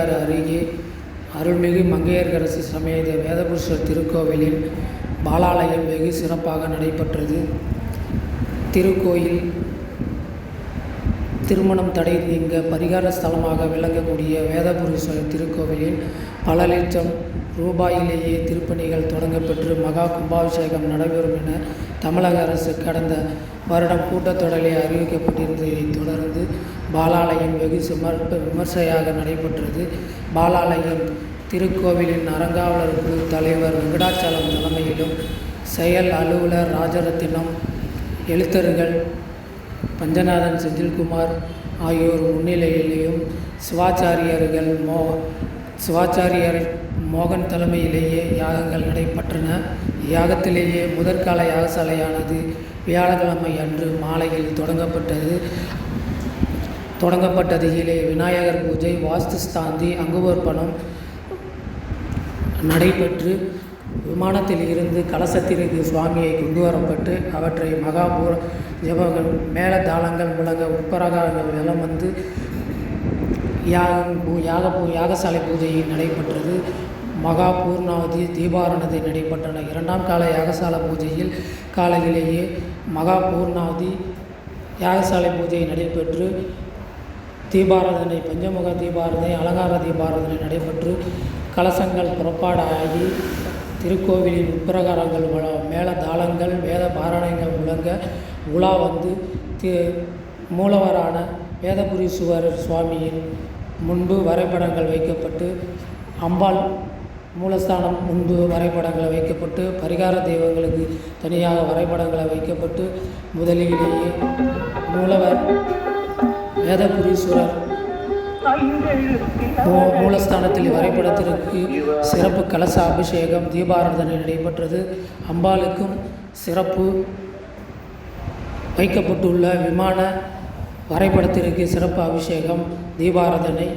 திருவையாறு அருகே அருள்மிகு மங்கையர்கரசி சமேத வேதபுருஷர் திருக்கோவிலில் பாலாலயம் வெகு சிறப்பாக நடைபெற்றது. திருக்கோயில் திருமணம் தடை நீங்க பரிகார ஸ்தலமாக விளங்கக்கூடிய வேதபுருஷர் திருக்கோவிலில் பல லட்சம் ரூபாயிலேயே திருப்பணிகள் தொடங்கப்பெற்று மகா கும்பாபிஷேகம் நடைபெறும் என தமிழக அரசு கடந்த வருடம் கூட்டத்தொடரில் அறிவிக்கப்பட்டிருந்ததை தொடர்ந்து பாலாலயம் வெகு சிமர்ப்ப விமர்சையாக நடைபெற்றது. பாலாலயம் திருக்கோவிலின் அறங்காவலர் குழு தலைவர் வெங்கடாச்சலம் தலைமையிலும் செயல் அலுவலர் ராஜரத்தினம் எழுத்தர்கள் பஞ்சநாதன் செந்தில்குமார் ஆகியோர் முன்னிலையிலேயும் சிவாச்சாரியர்கள் மோ சிவாச்சாரியர் மோகன் தலைமையிலேயே யாகங்கள் நடைபெற்றன. யாகத்திலேயே முதற்கால யாகசாலையானது வியாழக்கிழமை அன்று மாலையில் தொடங்கப்பட்டது. தொடங்கப்பட்டதிலே விநாயகர் பூஜை வாஸ்து ஸ்தாந்தி அங்குவர்ப்பணம் நடைபெற்று விமானத்தில் இருந்து கலசத்திற்கு சுவாமியை கொண்டு வரப்பட்டு அவற்றை மகாபூர ஜபங்கள் மேல தாளங்கள் முழங்க உட்பரகாரங்கள் எல்லாம் வந்து யாகம் பூ யாக பூ யாகசாலை பூஜை நடைபெற்றது. மகா பூர்ணாவதி தீபாரணத்தை நடைபெற்றன. இரண்டாம் கால யாகசாலை பூஜையில் காலையிலேயே மகா பூர்ணாவதி யாகசாலை பூஜை நடைபெற்று தீபாராதனை பஞ்சமுக தீபாராதனை அலங்கார தீபாராதனை நடைபெற்று கலசங்கள் புறப்பாடாகி திருக்கோவிலின் உட்பிரகாரங்கள் வள- தாளங்கள் வேத பாராயணங்கள் முழங்க உலா வந்து தி மூலவரான வேதபுரீஸ்வரர் சுவாமியின் முன்பு வரைபடங்கள் வைக்கப்பட்டு அம்பாள் மூலஸ்தானம் முன்பு வரைபடங்கள் வைக்கப்பட்டு பரிகார தெய்வங்களுக்கு தனியாக வரைபடங்களை வைக்கப்பட்டு முதலிலேயே மூலவர் வேதபுரீஸ்வரர் மூலஸ்தானத்தில் வரைபடத்திற்கு சிறப்பு கலச அபிஷேகம் தீபாராதனை நடைபெற்றது. அம்பாளுக்கும் சிறப்பு வைக்கப்பட்டுள்ள விமான வரைபடத்திற்கு சிறப்பு அபிஷேகம் தீபாராதனை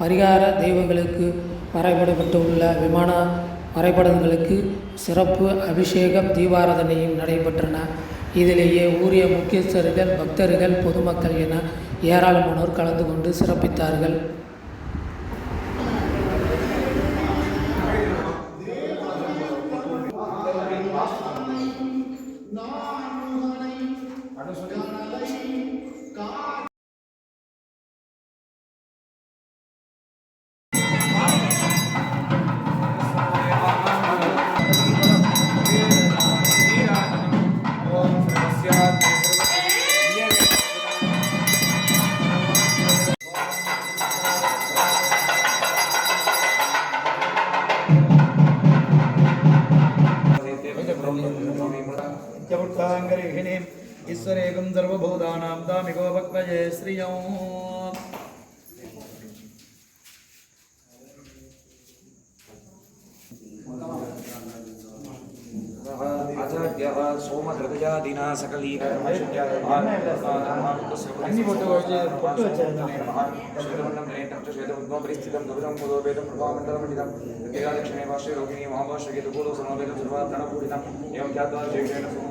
பரிகார தெய்வங்களுக்கு வரைபடப்பட்டுள்ள விமான வரைபடங்களுக்கு சிறப்பு அபிஷேகம் தீபாராதனையும் நடைபெற்றன. இதிலேயே ஊரிய முக்கியஸ்தர்கள் பக்தர்கள் பொதுமக்கள் என ஏராளமானோர் கலந்து கொண்டு சிறப்பித்தார்கள். नित्यवृत्ताङ्गरिहिणीम् ईश्वरेकं सर्वभूतानां दामिको भक्तये श्रियौ आचार्यः सोमधृतजादिना सकलीकरणमण्डलं दुर्गं प्रभामण्डलमण्डितं दक्षिणे पार्श्वे रोहिणी महाभाष्यकेतुकूलो समवेदं सर्वात्तणपूरितम् एवं ख्यात्वा जयेन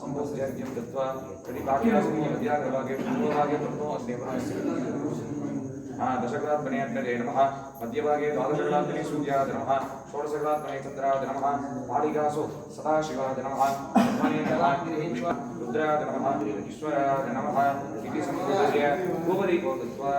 संभोज्याद्यं दत्त्वा प्रतिपाठ्यासने मध्याग्रभागे पूर्वभागे प्रथमो अस्ति दशकलात्मने नमः मध्यभागे द्वादशकलात्मने सूर्याद नमः षोडशकलात्मने चन्द्राद नमः मालिकासु सदाशिवाद नमः ब्रह्मणे नमः रुद्राद नमः ईश्वराद नमः इति सम्बोध्य गोपदीपो दत्त्वा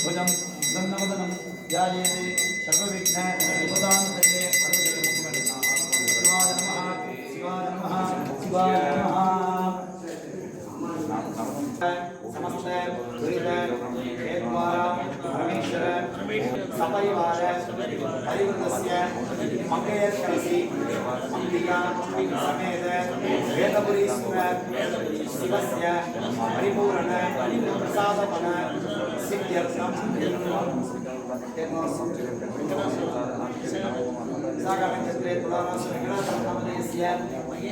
चतुर्भुजं दन्नवदनं ध्यायेते सर्वविघ्न निपदान्तये शिवाय नमः शिवाय नमः शिवाय नमः समस्त दुरित समस्ते गुरुदे एकवार परमेश्वर सपरिवार हरिवृद्धस्य मंगेशकसि मंगिया समेत वेदपुरीश्वर शिवस्य परिपूर्ण प्रसाद पन सिद्ध्यर्थम् Exactamente, tres palabras, gracias, Padre, y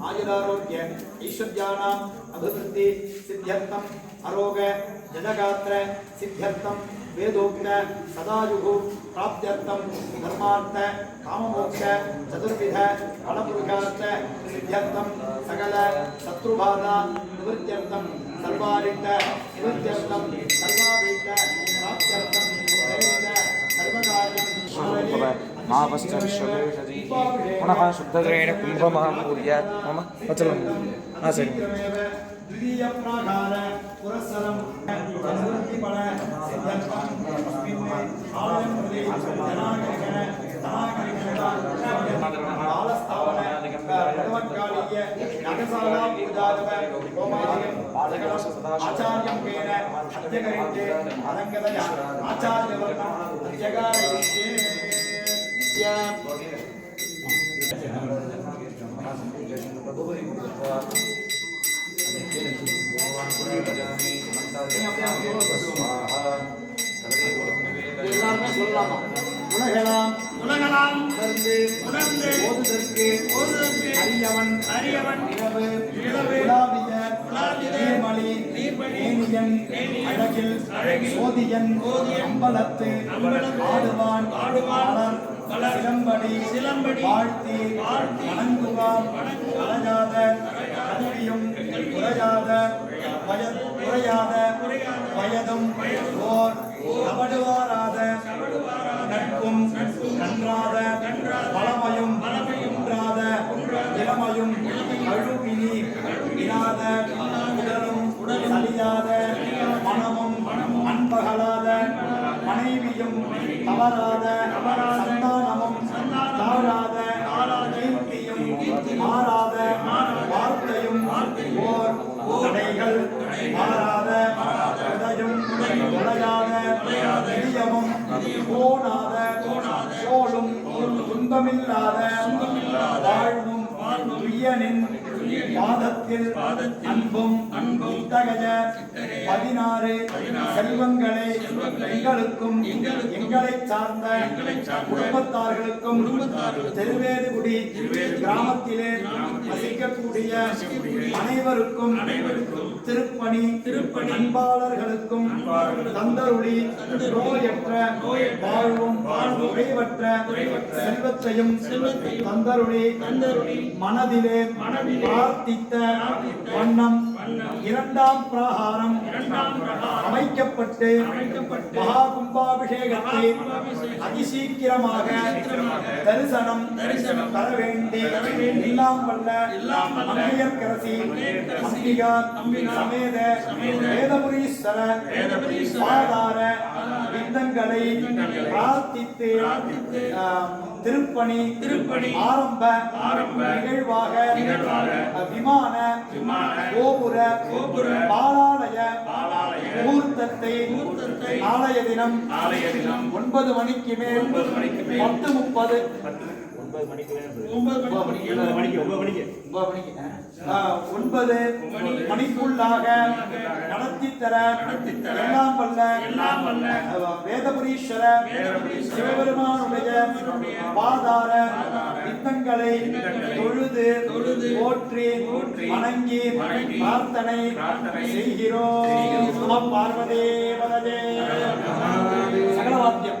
آجاروگیہپتر کام پید رنپا سکل تتہ سروٹنیپ சர்வாபீட்ட பிராப்தியர்த்தம் தைரித சர்வகாரியம் महापश्चर्षदेशजी पुनः शुद्धग्रेण कुम्भमहापूर्यात् मम वचनं हा सरि द्वितीय प्राकार पुरस्सरं संवृत्तिपण सिद्धर्थं எல்லாருமே சொல்லலாமா உலகலாம் உலகலாம் உணர்ந்து உணர்ந்து ஓதுதற்கு ஓதுதற்கு அரியவன் அரியவன் இரவு இரவு உலாவிய உலாவிய நீர்மலி மேனியன் அழகில் அழகில் அம்பலத்து அம்பலத்து ஆடுவான் ஆடுவான் சிலம்படி சிலம்படி வாழ்த்தி வாழ்த்தி வணங்குவான் கலையாத கல்வியும் குறையாத குறையாத வயதும் ஓர் கபடுவாராத நட்பும் நன்றாத பழமையும் குன்றாத இளமையும் கழுவினி இராத உடலும் சலியாத மனமும் அன்பகலாத மனைவியும் தவறாத சந்தானமும் தடைகள் மாறாத உதயும் உடையாத இதயமும் கோணாத சோழும் துன்பமில்லாத வாழ்வும் துய்யனின் பாதத்தில் அன்பும் இத்தகைய பதினாறு செல்வங்களை எங்களுக்கும் எங்களை சார்ந்த குடும்பத்தார்களுக்கும் திருவேதுகுடி கிராமத்திலே வசிக்கக்கூடிய அனைவருக்கும் திருப்பணி திருப்பணி அன்பாளர்களுக்கும் தந்தருளி நோயற்ற வாழ்வும் குறைவற்ற செல்வத்தையும் தந்தருளி மனதிலே பிரார்த்தித்த வண்ணம் இரண்டாம் பிரகாரம் அமைக்கப்பட்டு மகா கும்பாபிஷேகத்தை அதிசீக்கிரமாக தரிசனம் தர வேண்டி எல்லாம் வல்ல அம்பியர்கரசி அம்பிகா சமேத வேதபுரீஸ்வர சாதார விந்தங்களை பிரார்த்தித்து திருப்பணி திருப்பணி ஆரம்ப ஆரம்ப நிகழ்வாக நிகழ்வாக விமான விமான கோபுர கோபுர பாலாலய பாலாலய முகூர்த்தத்தை முகூர்த்தத்தை நாளைய தினம் நாளைய தினம் ஒன்பது மணிக்கு மேல் ஒன்பது மணிக்கு மேல் பத்து முப்பது ஒன்பது மணிக்கு ஒன்பது மணிக்கு ஒன்பது மணிக்குள்ளாக நடத்தி தர எல்லாம் வல்ல எல்லாம் வல்ல வேதபுரீஸ்வர சிவபெருமானுடைய பாதார வித்தங்களை தொழுது போற்றி வணங்கி பிரார்த்தனை செய்கிறோம். நம பார்வதே வததே சகலவாத்தியம்.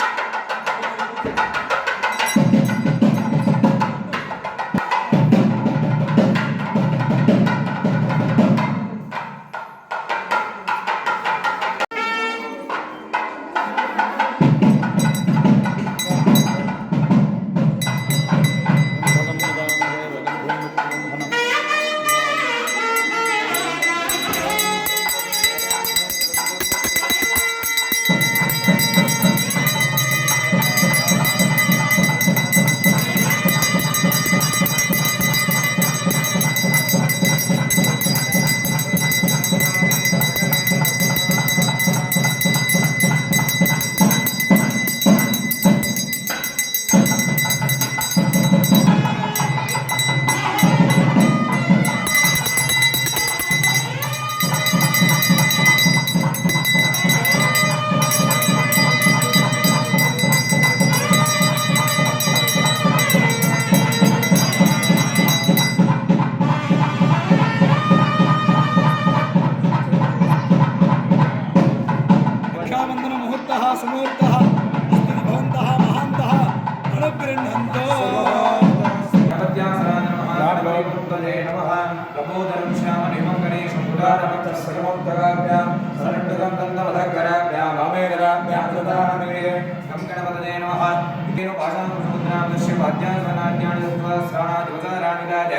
కుంభీరు పాశాంకుశముద్రాదృశ్య వాద్యాన్ని దత్వా శ్రాణాదివకారాణిరాజ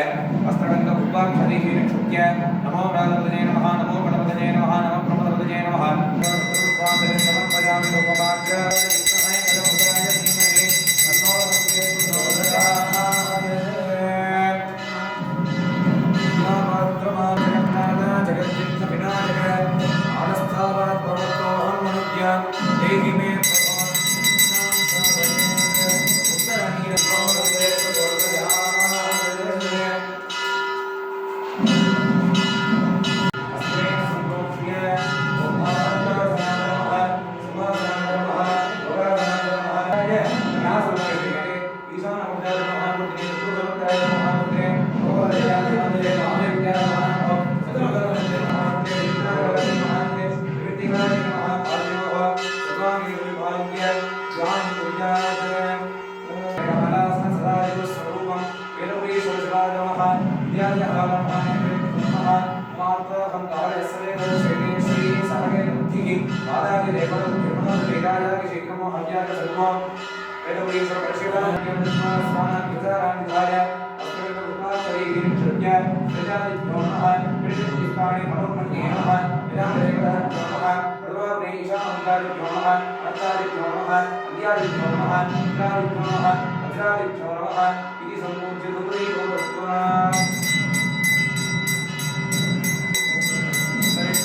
హస్తకంద ఉపాక్షరీహీన క్షుత్య నమో రాధపదే నమ నమో గణపదే నమ నమ ప్రమదపదే నమ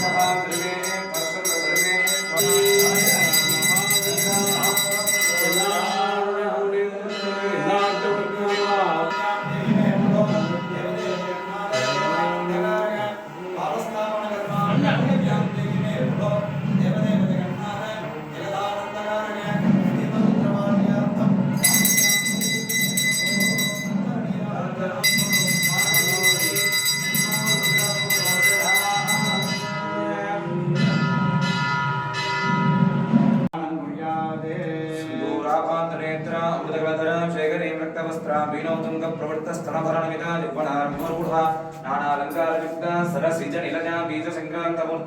सिन्दूराभान्तनेत्र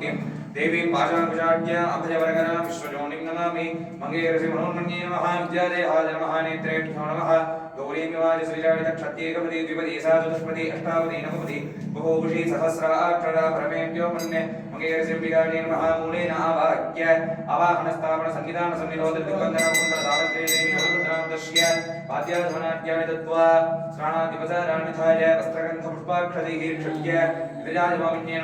वीणोतुङ्गप्रवृत्तस्तनभरणमिता जिह्वणार्मरूढा नानालङ्कारयुक्ता सरसिजनिलजा बीजसङ्क्रान्तमूर्तिं देवीं पाशाकुशाढ्य अभयवरगणां विश्वजोनिं नमामि मङ्गेरसि मनोन्मन्ये नमः विद्यादेहाय नमः नेत्रेभ्यो नमः गौरीमिवाज श्रीजाडितक्षत्येकपदी द्विपदी सा चतुष्पदी अष्टापदी नवपदी बहुभूषी सहस्राक्षरा परमेभ्यो मन्ये मङ्गेरसिम्बिकाणे नमः मूलेन आवाह्य आवाहनस्थापन संहितान सन्निरोध दिग्बन्धन कुण्डल दावत्रे देवी हरिमुद्रां दश्य वाद्याध्वनाट्यानि दत्त्वा स्नानादिपचाराणि विधाय वस्त्रगन्ध पुष्पाक्षदैः بجاج والدین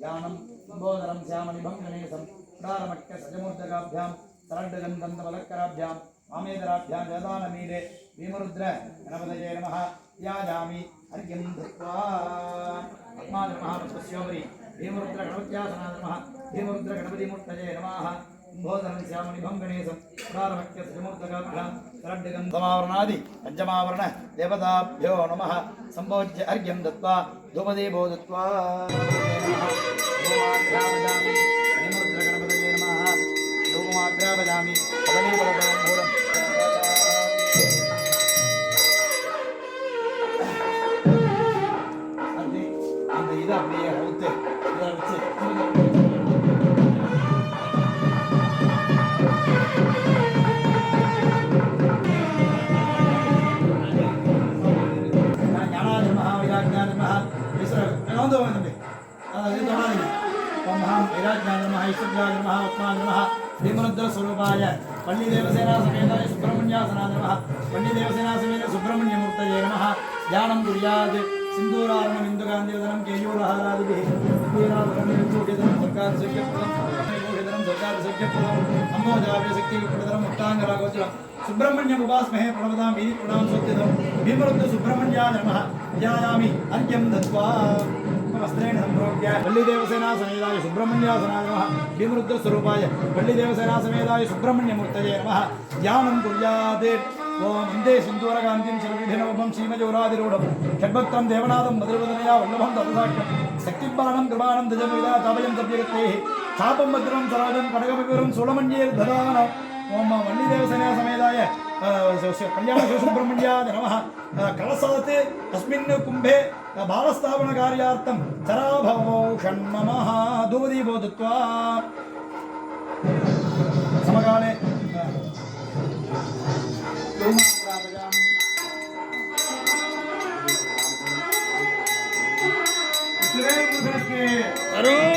యానం కుంభోదరం మామేదరాభ్యాం వేదానమీడే భీమరుద్ర గణపతయే నమ యాజామి అర్ఘ్యం ధృత్వా భీమరుద్ర గణపత్యాసనా భీమరుద్ర గణపతిమూర్తయే నమ కుంభోదరం శ్యామనిభంగణేశం ప్రారమట్య సజమూర్ధకాభ్యాం సరడ్డగంధమావరణాది పంచమావరణ దేవతాభ్యో నమ సంభోజ్య అర్ఘ్యం దత్వా ధూపదీపో దత్వా ಬದಲೇ ನಮಃ ಲೋಮ ಅಗ್ರ ಬದಾಮಿ ಬದಲೇ ಬಲ ఊహిదరం సర్కార సఖ్యప్రదం ఊహిదరం సర్కార సఖ్యప్రదం అమ్మోజావ్య శక్తి విప్రదరం ముక్తాంగ రాగోచరం సుబ్రహ్మణ్యం ఉపాస్మహే ప్రణవదాం వీరి ప్రణాం సోత్యతం భీమరుద్ధ సుబ్రహ్మణ్యా నమ ధ్యాయామి అర్ఘ్యం దత్వా. వస్త్రేణ సంప్రోక్య వల్లీదేవసేనా సమేదాయ సుబ్రహ్మణ్యాసనాయ నమ భీమరుద్ధ స్వరూపాయ వల్లీదేవసేనా సమేదాయ సుబ్రహ్మణ్యమూర్తయే నమ. ధ్యానం కుర్యాదే. ஓம் வந்தே சிந்தூரகாந்தியும் சிவவிடனோபம் சீமஜோராதிரூடம். ஷட்பக்தம் தேவநாதம் மதுரவதனையா வல்லபம் ததுசாட்சம் சக்திபானம் கிருபானம் தஜமீதா தபயம் தப்யகத்தே சாபம் பத்ரம் சரோஜம் கடகபிபுரம் சுலமண்யேர் ததானம் ஓம் வள்ளிதேவசனா சமேதாய கல்யாண சிவசுப்பிரமணியாத நம கலசாத் அஸ்மின் கும்பே பாலஸ்தாபனகாரியார்த்தம் சராபவோ ஷண்மம தூபதீபோ தத்வா சமகாலே Baru.